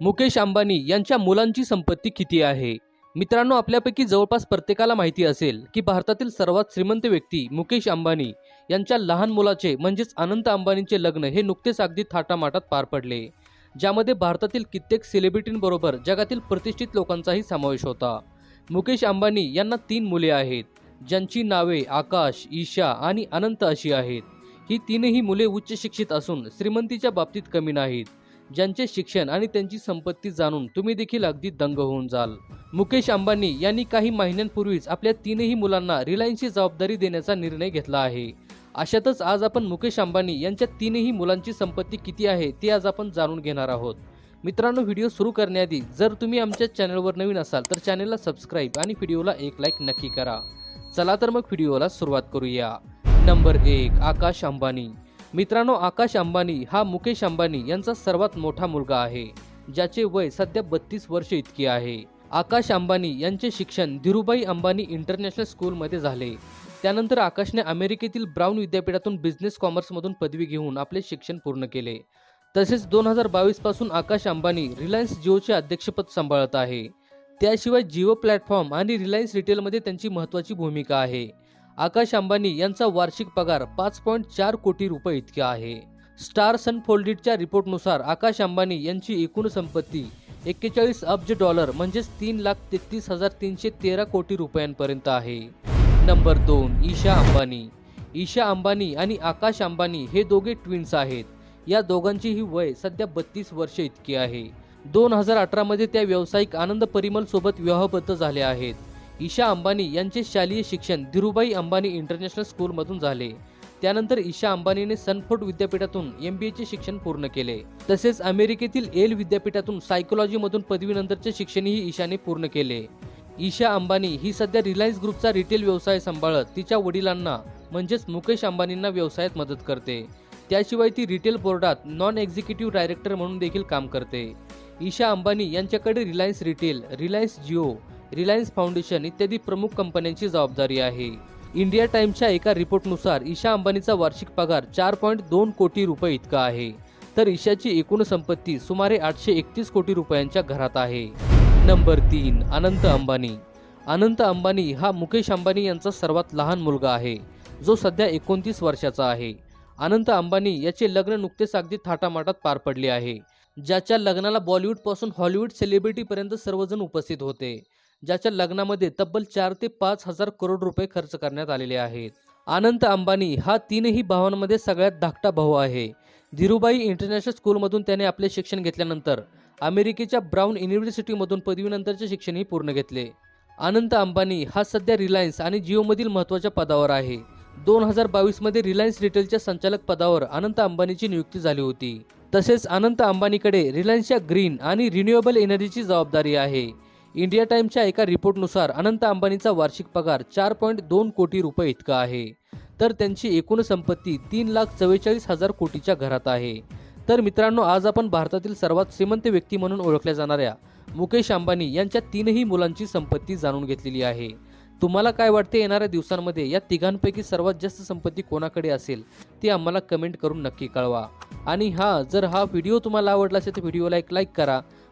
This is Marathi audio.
मुकेश अंबानी यांच्या मुलांची संपत्ती किती आहे? मित्रांनो आपल्यापैकी जवळपास प्रत्येकाला माहिती असेल की भारतातील सर्वात श्रीमंत व्यक्ती मुकेश अंबानी यांच्या लहान मुलाचे म्हणजेच अनंत अंबानींचे लग्न हे नुकतेच अगदी थाटामाटात पार पडले ज्यामध्ये भारतातील कित्येक सेलिब्रिटींबरोबर जगातील प्रतिष्ठित लोकांचाही समावेश होता. मुकेश अंबानी यांना तीन मुले आहेत ज्यांची नावे आकाश ईशा आणि अनंत अशी आहेत. ही तीनही मुले उच्च शिक्षित असून श्रीमंतीच्या बाबतीत कमी नाहीत. ज्यांचे शिक्षण आणि त्यांची संपत्ती जाणून तुम्ही देखील अगदी दंग होऊन जाल. मुकेश अंबानी यांनी काही महिन्यांपूर्वीच आपल्या तीनही मुलांना रिलायन्सची जबाबदारी देण्याचा निर्णय घेतला आहे. अशातच आज आपण मुकेश अंबानी यांच्या तीनही मुलांची संपत्ती किती आहे ते आज आपण जाणून घेणार आहोत. मित्रांनो व्हिडिओ सुरू करण्याआधी जर तुम्ही आमच्या चॅनलवर नवीन असाल तर चॅनलला सबस्क्राईब आणि व्हिडिओला एक लाईक नक्की करा. चला तर मग व्हिडिओला सुरुवात करूया. नंबर एक आकाश अंबानी. मित्रांनो आकाश अंबानी हा मुकेश अंबानी यांचा सर्वात मोठा मुलगा आहे ज्याचे वय सध्या बत्तीस वर्ष इतके आहे. आकाश अंबानी यांचे शिक्षण धीरुभाई अंबानी इंटरनॅशनल स्कूलमध्ये झाले. त्यानंतर आकाशने अमेरिकेतील ब्राऊन विद्यापीठातून बिझनेस कॉमर्समधून पदवी घेऊन आपले शिक्षण पूर्ण केले. तसेच दोन हजार बावीसपासून आकाश अंबानी रिलायन्स जिओचे अध्यक्षपद सांभाळत आहे. त्याशिवाय जिओ प्लॅटफॉर्म आणि रिलायन्स रिटेलमध्ये त्यांची महत्त्वाची भूमिका आहे. आकाश अंबानी यांचा वार्षिक पगार पाच पॉईंट चार कोटी रुपये इतका आहे. स्टार सनफोल्डिडच्या रिपोर्टनुसार आकाश अंबानी यांची एकूण संपत्ती एक्केचाळीस अब्ज डॉलर म्हणजेच तीन लाख तेहतीस हजार तीनशे तेरा कोटी रुपयांपर्यंत आहे. नंबर दोन ईशा अंबानी. ईशा अंबानी आणि आकाश अंबानी हे दोघे ट्विन्स आहेत. या दोघांचीही वय सध्या बत्तीस वर्ष इतकी आहे. दोन हजार अठरामध्ये त्या व्यावसायिक आनंद परिमल सोबत विवाहबद्ध झाल्या आहेत. ईशा अंबानी यांचे शालेय शिक्षण धीरुबाई अंबानी इंटरनॅशनल स्कूलमधून झाले. त्यानंतर ईशा अंबानीने सनफोर्ड विद्यापीठातून एम बी एचे शिक्षण पूर्ण केले. तसेच अमेरिकेतील एल विद्यापीठातून सायकोलॉजीमधून पदवीनंतरचे शिक्षणही ईशाने पूर्ण केले. ईशा अंबानी ही सध्या रिलायन्स ग्रुपचा रिटेल व्यवसाय सांभाळत तिच्या वडिलांना म्हणजेच मुकेश अंबानींना व्यवसायात मदत करते. त्याशिवाय ती रिटेल बोर्डात नॉन एक्झिक्युटिव्ह डायरेक्टर म्हणून देखील काम करते. ईशा अंबानी यांच्याकडे Reliance retail Reliance Jio Reliance foundation इत्यादी प्रमुख कंपन्यांची जबाबदारी आहे. इंडिया टाइम्सच्या एका रिपोर्टनुसार ईशा अंबानीचा वार्षिक पगार चार पॉईंट दोन कोटी रुपये इतका आहे. तर ईशाची एकूण संपत्ती सुमारे आठशे एकतीस कोटी रुपयांच्या घरात आहे. नंबर तीन अनंत अंबानी. अनंत अंबानी हा मुकेश अंबानी यांचा सर्वात लहान मुलगा आहे. जो सध्या एकोणतीस वर्षाचा आहे. अनंत अंबानी याचे लग्न नुकतेच अगदी थाटामाटात पार पडले आहे. ज्याच्या लग्नाला बॉलिवूडपासून हॉलिवूड सेलिब्रिटीपर्यंत सर्वजण उपस्थित होते. ज्याच्या लग्नामध्ये तब्बल चार ते पाच हजार करोड रुपये खर्च करण्यात आलेले आहेत. अनंत अंबानी हा तीनही भावांमध्ये सगळ्यात धाकटा भाऊ आहे. धीरूबाई इंटरनॅशनल स्कूलमधून त्याने आपले शिक्षण घेतल्यानंतर अमेरिकेच्या ब्राऊन युनिव्हर्सिटीमधून पदवीनंतरचे शिक्षणही पूर्ण घेतले. अनंत अंबानी हा सध्या रिलायन्स आणि जिओमधील महत्त्वाच्या पदावर आहे. दोन हजार बावीसमध्ये रिलायन्स रिटेलच्या संचालक पदावर अनंत अंबानीची नियुक्ती झाली होती. तसेच अनंत अंबानीकडे रिलायन्सच्या ग्रीन आणि रिन्युएबल एनर्जीची जबाबदारी आहे. इंडिया टाईमच्या एका रिपोर्टनुसार अनंत अंबानीचा वार्षिक पगार चार पॉईंट दोन कोटी रुपये इतका आहे. तर त्यांची एकूण संपत्ती तीन लाख चव्वेचाळीस हजार कोटीच्या घरात आहे. तर मित्रांनो आज आपण भारतातील सर्वात श्रीमंत व्यक्ती म्हणून ओळखल्या जाणाऱ्या मुकेश अंबानी यांच्या तीनही मुलांची संपत्ती जाणून घेतलेली आहे. तुम्हाला काय वाटते येणाऱ्या दिवसांमध्ये या तिघांपैकी सर्वात जास्त संपत्ती कोणाकडे असेल ते आम्हाला कमेंट करून नक्की कळवा. आणि हा जर हा व्हिडिओ तुम्हाला आवडला असेल तर व्हिडिओला एक लाईक करा